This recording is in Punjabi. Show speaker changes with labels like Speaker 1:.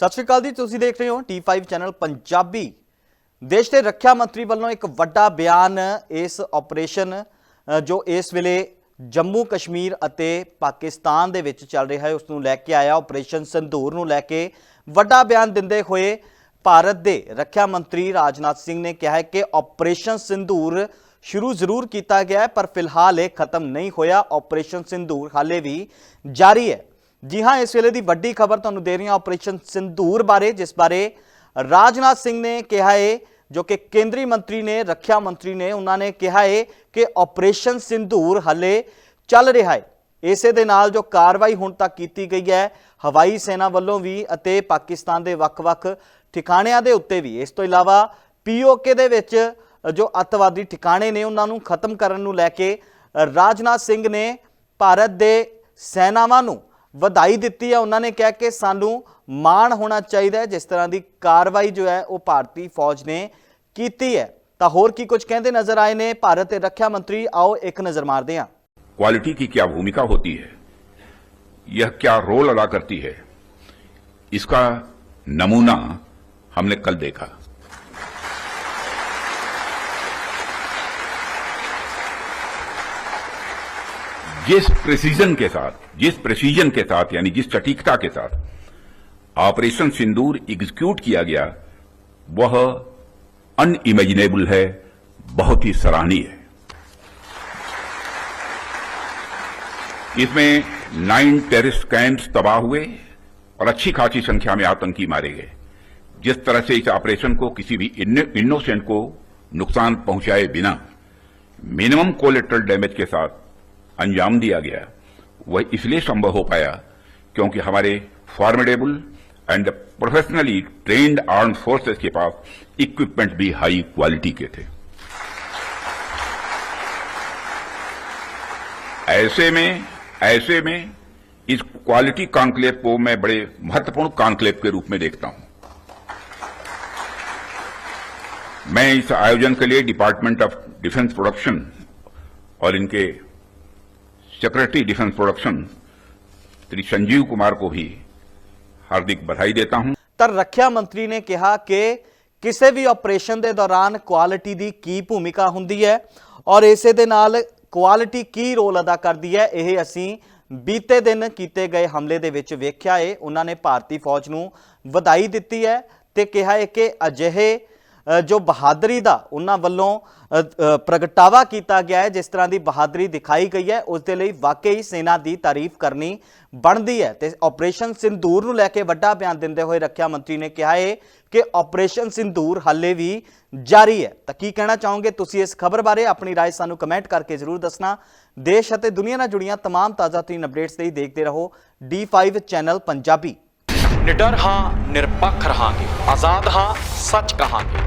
Speaker 1: ਸਤਿ ਸ਼੍ਰੀ ਅਕਾਲ ਜੀ, ਤੁਸੀਂ ਦੇਖ ਰਹੇ ਹੋ T5 ਚੈਨਲ ਪੰਜਾਬੀ। ਦੇਸ਼ ਦੇ ਰੱਖਿਆ ਮੰਤਰੀ ਵੱਲੋਂ ਇੱਕ ਵੱਡਾ ਬਿਆਨ ਇਸ ਆਪਰੇਸ਼ਨ ਜੋ ਇਸ ਵੇਲੇ ਜੰਮੂ ਕਸ਼ਮੀਰ ਅਤੇ ਪਾਕਿਸਤਾਨ ਦੇ ਵਿੱਚ ਚੱਲ ਰਿਹਾ ਹੈ, ਉਸ ਨੂੰ ਲੈ ਕੇ ਆਇਆ ਆਪਰੇਸ਼ਨ ਸੰਧੂਰ ਨੂੰ ਲੈ ਕੇ ਵੱਡਾ ਬਿਆਨ ਦਿੰਦੇ ਹੋਏ ਭਾਰਤ ਦੇ ਰੱਖਿਆ ਮੰਤਰੀ ਰਾਜਨਾਥ ਸਿੰਘ ਨੇ ਕਿਹਾ ਹੈ ਕਿ ਆਪਰੇਸ਼ਨ ਸਿੰਧੂਰ ਸ਼ੁਰੂ ਜ਼ਰੂਰ ਕੀਤਾ ਗਿਆ ਹੈ, ਪਰ ਫਿਲਹਾਲ ਇਹ ਖਤਮ ਨਹੀਂ ਹੋਇਆ। ਆਪਰੇਸ਼ਨ ਸਿੰਧੂਰ ਹਾਲੇ ਵੀ ਜਾਰੀ ਹੈ। ਜੀ ਹਾਂ, ਇਸ ਵੇਲੇ ਦੀ ਵੱਡੀ ਖਬਰ ਤੁਹਾਨੂੰ ਦੇ ਰਹੀ ਹਾਂ ਆਪਰੇਸ਼ਨ ਸਿੰਧੂਰ ਬਾਰੇ, ਜਿਸ ਬਾਰੇ ਰਾਜਨਾਥ ਸਿੰਘ ਨੇ ਕਿਹਾ ਹੈ ਜੋ ਕਿ ਕੇਂਦਰੀ ਮੰਤਰੀ ਨੇ, ਰੱਖਿਆ ਮੰਤਰੀ ਨੇ, ਉਹਨਾਂ ਨੇ ਕਿਹਾ ਹੈ ਕਿ ਆਪਰੇਸ਼ਨ ਸਿੰਧੂਰ ਹਲੇ ਚੱਲ ਰਿਹਾ ਹੈ ਇਸੇ ਦੇ ਨਾਲ ਜੋ ਕਾਰਵਾਈ ਹੁਣ ਤੱਕ ਕੀਤੀ ਗਈ ਹੈ, ਹਵਾਈ ਸੈਨਾ ਵੱਲੋਂ ਵੀ ਅਤੇ ਪਾਕਿਸਤਾਨ ਦੇ ਵੱਖ-ਵੱਖ ਠਿਕਾਣਿਆਂ ਦੇ ਉੱਤੇ ਵੀ। ਇਸ ਤੋਂ ਇਲਾਵਾ ਪੀਓਕੇ ਦੇ ਵਿੱਚ ਜੋ ਅੱਤਵਾਦੀ ਠਿਕਾਣੇ ਨੇ, ਉਹਨਾਂ ਨੂੰ ਖਤਮ ਕਰਨ ਨੂੰ ਲੈ ਕੇ ਰਾਜਨਾਥ ਸਿੰਘ ਨੇ ਭਾਰਤ ਦੇ ਸੈਨਾਵਾਂ ਨੂੰ ਵਧਾਈ ਦਿੱਤੀ ਹੈ ਉਹਨਾਂ ਨੇ ਕਿਹਾ ਕਿ ਸਾਨੂੰ ਮਾਣ ਹੋਣਾ ਚਾਹੀਦਾ ਹੈ ਜਿਸ ਤਰ੍ਹਾਂ ਦੀ ਕਾਰਵਾਈ ਜੋ ਹੈ ਉਹ ਭਾਰਤੀ ਫੌਜ ਨੇ ਕੀਤੀ ਹੈ ਤਾਂ ਹੋਰ ਕੀ ਕੁਝ ਕਹਿੰਦੇ ਨਜ਼ਰ ਆਏ ਨੇ ਭਾਰਤ ਦੇ ਰੱਖਿਆ ਮੰਤਰੀ ਆਓ ਇੱਕ ਨਜ਼ਰ ਮਾਰਦੇ ਹਾਂ
Speaker 2: क्वालिटी की क्या भूमिका होती है यह क्या रोल अदा करती है इसका नमूना हमने कल देखा जिस प्रेसिजन के साथ, जिस प्रेसिजन के साथ, यानी जिस सटीकता के साथ ऑपरेशन सिंदूर एग्जीक्यूट किया गया, वह अनइमेजिनेबल है, बहुत ही सराहनीय है। इसमें नाइन टेररिस्ट कैंप्स तबाह हुए और अच्छी खासी संख्या में आतंकी मारे गए। जिस तरह से इस ऑपरेशन को किसी भी इनोसेंट को नुकसान पहुँचाए बिना मिनिमम कोलेट्रल डैमेज के साथ अंजाम दिया गया। वह इसलिए संभव हो पाया क्योंकि हमारे formidable and professionally trained arm forces के पास इक्विपमेंट भी हाई क्वालिटी के थे। ऐसे में ऐसे में इस क्वालिटी कॉन्क्लेव को मैं बड़े महत्वपूर्ण कॉन्क्लेव के रूप में देखता हूँ। मैं इस आयोजन के लिए डिपार्टमेंट ऑफ़ डिफेंस प्रोडक्शन और इनके secretary defence production Shri Sanjeev Kumar को भी हार्दिक बधाई देता हूं
Speaker 1: ਤਾਂ ਰੱਖਿਆ ਮੰਤਰੀ ਨੇ ਕਿਹਾ ਕਿ ਕਿਸੇ ਵੀ ਆਪਰੇਸ਼ਨ ਦੇ ਦੌਰਾਨ ਕੁਆਲਿਟੀ ਦੀ ਕੀ ਭੂਮਿਕਾ ਹੁੰਦੀ ਹੈ ਔਰ ਇਸੇ ਦੇ ਨਾਲ ਕੁਆਲਿਟੀ ਕੀ ਰੋਲ ਅਦਾ ਕਰਦੀ ਹੈ ਇਹ ਅਸੀਂ ਬੀਤੇ ਦਿਨ ਕੀਤੇ ਗਏ ਹਮਲੇ ਦੇ ਵਿੱਚ ਵੇਖਿਆ ਏ ਉਹਨਾਂ ਨੇ ਭਾਰਤੀ ਫੌਜ ਨੂੰ ਵਧਾਈ ਦਿੱਤੀ ਹੈ ਤੇ ਕਿਹਾ ਹੈ ਕਿ ਅਜਿਹੇ ਅ, ਜੋ ਬਹਾਦਰੀ ਦਾ ਉਹਨਾਂ ਵੱਲੋਂ ਅ, ਅ, ਪ੍ਰਗਟਾਵਾ ਕੀਤਾ ਗਿਆ ਹੈ ਜਿਸ ਤਰ੍ਹਾਂ ਦੀ ਬਹਾਦਰੀ ਦਿਖਾਈ ਗਈ ਹੈ ਉਸ ਦੇ ਲਈ ਵਾਕਈ ਸੈਨਾ ਦੀ ਤਾਰੀਫ ਕਰਨੀ ਬਣਦੀ ਹੈ ਤੇ ਆਪਰੇਸ਼ਨ ਸਿੰਦੂਰ ਨੂੰ ਲੈ ਕੇ ਵੱਡਾ ਬਿਆਨ ਦਿੰਦੇ ਹੋਏ ਰੱਖਿਆ ਮੰਤਰੀ ਨੇ ਕਿਹਾ ਹੈ ਕਿ ਆਪਰੇਸ਼ਨ ਸਿੰਦੂਰ ਹਾਲੇ ਵੀ ਜਾਰੀ ਹੈ ਤਾਂ ਕੀ ਕਹਿਣਾ ਚਾਹੋਗੇ ਤੁਸੀਂ ਇਸ ਖਬਰ ਬਾਰੇ ਆਪਣੀ رائے ਸਾਨੂੰ ਕਮੈਂਟ ਕਰਕੇ ਜ਼ਰੂਰ ਦੱਸਣਾ ਦੇਸ਼ ਅਤੇ ਦੁਨੀਆ ਨਾਲ ਜੁੜੀਆਂ तमाम ਤਾਜ਼ਾ ਤਰੀਨ ਅਪਡੇਟਸ ਲਈ ਦੇਖਦੇ ਰਹੋ D5 ਚੈਨਲ ਪੰਜਾਬੀ
Speaker 3: ਨਿਡਰ ਹਾਂ ਨਿਰਪੱਖ ਰਹਾਂਗੇ ਆਜ਼ਾਦ ਹਾਂ ਸੱਚ ਕਹਾਂਗੇ